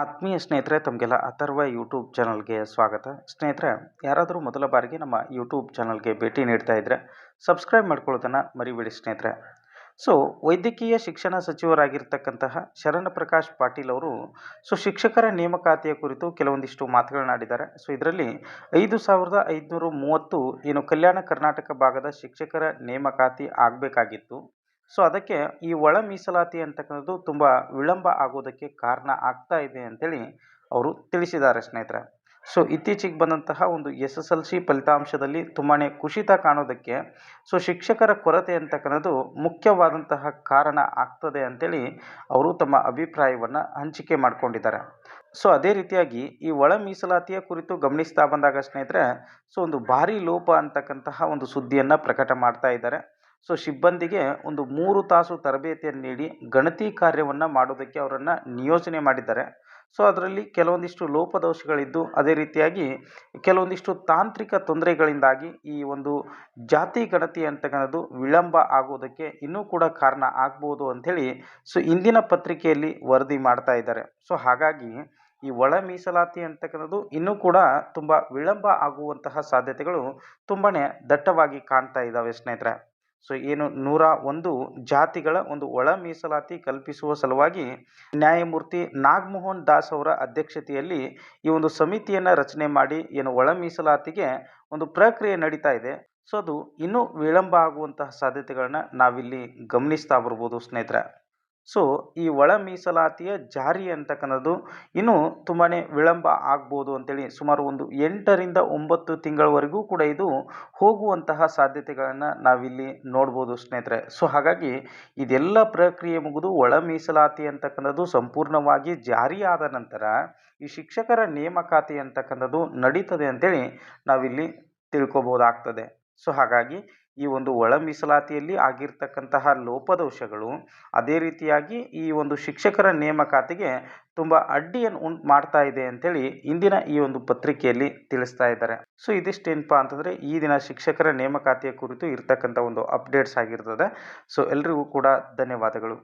ಆತ್ಮೀಯ ಸ್ನೇಹಿತರೆ, ತಮಗೆಲ್ಲ ಅಥರ್ವ ಯೂಟ್ಯೂಬ್ ಚಾನಲ್ಗೆ ಸ್ವಾಗತ. ಸ್ನೇಹಿತರೆ, ಯಾರಾದರೂ ಮೊದಲ ಬಾರಿಗೆ ನಮ್ಮ ಯೂಟ್ಯೂಬ್ ಚಾನಲ್ಗೆ ಭೇಟಿ ನೀಡ್ತಾ ಇದ್ದರೆ ಸಬ್ಸ್ಕ್ರೈಬ್ ಮಾಡ್ಕೊಳ್ಳೋದನ್ನು ಮರಿಬೇಡಿ ಸ್ನೇಹಿತರೆ. ಸೊ, ವೈದ್ಯಕೀಯ ಶಿಕ್ಷಣ ಸಚಿವರಾಗಿರ್ತಕ್ಕಂತಹ ಶರಣಪ್ರಕಾಶ್ ಪಾಟೀಲ್ ಅವರು ಸೊ ಶಿಕ್ಷಕರ ನೇಮಕಾತಿಯ ಕುರಿತು ಕೆಲವೊಂದಿಷ್ಟು ಮಾತುಗಳನ್ನಾಡಿದ್ದಾರೆ ಸೊ, ಇದರಲ್ಲಿ ಐದು ಸಾವಿರದ ಐದುನೂರ ಮೂವತ್ತು ಏನು ಕಲ್ಯಾಣ ಕರ್ನಾಟಕ ಭಾಗದ ಶಿಕ್ಷಕರ ನೇಮಕಾತಿ ಆಗಬೇಕಾಗಿತ್ತು. ಸೊ ಅದಕ್ಕೆ ಈ ಒಳ ಮೀಸಲಾತಿ ಅಂತಕ್ಕಂಥದ್ದು ತುಂಬ ವಿಳಂಬ ಆಗೋದಕ್ಕೆ ಕಾರಣ ಆಗ್ತಾ ಇದೆ ಅಂತೇಳಿ ಅವರು ತಿಳಿಸಿದ್ದಾರೆ ಸ್ನೇಹಿತರೆ. ಸೊ ಇತ್ತೀಚೆಗೆ ಬಂದಂತಹ ಒಂದು ಎಸ್ ಎಸ್ ಎಲ್ ಸಿ ಫಲಿತಾಂಶದಲ್ಲಿ ತುಂಬಾ ಕುಸಿತ ಕಾಣೋದಕ್ಕೆ ಸೊ ಶಿಕ್ಷಕರ ಕೊರತೆ ಅಂತಕ್ಕಂಥದ್ದು ಮುಖ್ಯವಾದಂತಹ ಕಾರಣ ಆಗ್ತದೆ ಅಂತೇಳಿ ಅವರು ತಮ್ಮ ಅಭಿಪ್ರಾಯವನ್ನು ಹಂಚಿಕೆ ಮಾಡಿಕೊಂಡಿದ್ದಾರೆ. ಸೊ ಅದೇ ರೀತಿಯಾಗಿ ಈ ಒಳ ಮೀಸಲಾತಿಯ ಕುರಿತು ಗಮನಿಸ್ತಾ ಬಂದಾಗ ಸ್ನೇಹಿತರೆ ಸೊ ಒಂದು ಭಾರಿ ಲೋಪ ಅಂತಕ್ಕಂತಹ ಒಂದು ಸುದ್ದಿಯನ್ನು ಪ್ರಕಟ ಮಾಡ್ತಾ ಇದ್ದಾರೆ. ಸೊ ಸಿಬ್ಬಂದಿಗೆ ಒಂದು ಮೂರು ತಾಸು ತರಬೇತಿಯನ್ನು ನೀಡಿ ಗಣತಿ ಕಾರ್ಯವನ್ನು ಮಾಡೋದಕ್ಕೆ ಅವರನ್ನು ನಿಯೋಜನೆ ಮಾಡಿದ್ದಾರೆ. ಸೊ ಅದರಲ್ಲಿ ಕೆಲವೊಂದಿಷ್ಟು ಲೋಪದೋಷಗಳಿದ್ದು, ಅದೇ ರೀತಿಯಾಗಿ ಕೆಲವೊಂದಿಷ್ಟು ತಾಂತ್ರಿಕ ತೊಂದರೆಗಳಿಂದಾಗಿ ಈ ಒಂದು ಜಾತಿ ಗಣತಿ ಅಂತಕ್ಕಂಥದ್ದು ವಿಳಂಬ ಆಗೋದಕ್ಕೆ ಇನ್ನೂ ಕೂಡ ಕಾರಣ ಆಗ್ಬೋದು ಅಂಥೇಳಿ ಸೊ ಇಂದಿನ ಪತ್ರಿಕೆಯಲ್ಲಿ ವರದಿ ಮಾಡ್ತಾ ಇದ್ದಾರೆ. ಸೊ ಹಾಗಾಗಿ ಈ ಒಳ ಮೀಸಲಾತಿ ಅಂತಕ್ಕಂಥದ್ದು ಇನ್ನೂ ಕೂಡ ತುಂಬ ವಿಳಂಬ ಆಗುವಂತಹ ಸಾಧ್ಯತೆಗಳು ತುಂಬಾ ದಟ್ಟವಾಗಿ ಕಾಣ್ತಾ ಇದ್ದಾವೆ ಸ್ನೇಹಿತರೆ. ಸೊ ಏನು ನೂರ ಒಂದು ಜಾತಿಗಳ ಒಂದು ಒಳ ಮೀಸಲಾತಿ ಕಲ್ಪಿಸುವ ಸಲುವಾಗಿ ನ್ಯಾಯಮೂರ್ತಿ ನಾಗಮೋಹನ್ ದಾಸ್ ಅವರ ಅಧ್ಯಕ್ಷತೆಯಲ್ಲಿ ಈ ಒಂದು ಸಮಿತಿಯನ್ನು ರಚನೆ ಮಾಡಿ ಏನು ಒಳ ಮೀಸಲಾತಿಗೆ ಒಂದು ಪ್ರಕ್ರಿಯೆ ನಡೀತಾ ಇದೆ. ಸೊ ಅದು ಇನ್ನೂ ವಿಳಂಬ ಆಗುವಂತಹ ಸಾಧ್ಯತೆಗಳನ್ನ ನಾವಿಲ್ಲಿ ಗಮನಿಸ್ತಾ ಬರ್ಬೋದು ಸ್ನೇಹಿತರೆ. ಸೊ ಈ ಒಳ ಮೀಸಲಾತಿಯ ಜಾರಿ ಅಂತಕ್ಕಂಥದ್ದು ಇನ್ನೂ ತುಂಬಾ ವಿಳಂಬ ಆಗ್ಬೋದು ಅಂತೇಳಿ ಸುಮಾರು ಒಂದು ಎಂಟರಿಂದ ಒಂಬತ್ತು ತಿಂಗಳವರೆಗೂ ಕೂಡ ಇದು ಹೋಗುವಂತಹ ಸಾಧ್ಯತೆಗಳನ್ನು ನಾವಿಲ್ಲಿ ನೋಡ್ಬೋದು ಸ್ನೇಹಿತರೆ. ಸೊ ಹಾಗಾಗಿ ಇದೆಲ್ಲ ಪ್ರಕ್ರಿಯೆ ಮುಗಿದು ಒಳ ಮೀಸಲಾತಿ ಅಂತಕ್ಕಂಥದ್ದು ಸಂಪೂರ್ಣವಾಗಿ ಜಾರಿಯಾದ ನಂತರ ಈ ಶಿಕ್ಷಕರ ನೇಮಕಾತಿ ಅಂತಕ್ಕಂಥದ್ದು ನಡೀತದೆ ಅಂತೇಳಿ ನಾವಿಲ್ಲಿ ತಿಳ್ಕೊಬೋದಾಗ್ತದೆ. ಸೊ ಹಾಗಾಗಿ ಈ ಒಂದು ಒಳ ಮೀಸಲಾತಿಯಲ್ಲಿ ಆಗಿರ್ತಕ್ಕಂತಹ ಲೋಪದೋಷಗಳು ಅದೇ ರೀತಿಯಾಗಿ ಈ ಒಂದು ಶಿಕ್ಷಕರ ನೇಮಕಾತಿಗೆ ತುಂಬ ಅಡ್ಡಿಯನ್ನು ಉಂಟು ಮಾಡ್ತಾ ಇದೆ ಅಂತೇಳಿ ಇಂದಿನ ಈ ಒಂದು ಪತ್ರಿಕೆಯಲ್ಲಿ ತಿಳಿಸ್ತಾ ಇದ್ದಾರೆ. ಸೊ ಇದಿಷ್ಟೇನಪ್ಪ ಅಂತಂದರೆ ಈ ದಿನ ಶಿಕ್ಷಕರ ನೇಮಕಾತಿಯ ಕುರಿತು ಇರ್ತಕ್ಕಂಥ ಒಂದು ಅಪ್ಡೇಟ್ಸ್ ಆಗಿರ್ತದೆ. ಸೊ ಎಲ್ರಿಗೂ ಕೂಡ ಧನ್ಯವಾದಗಳು.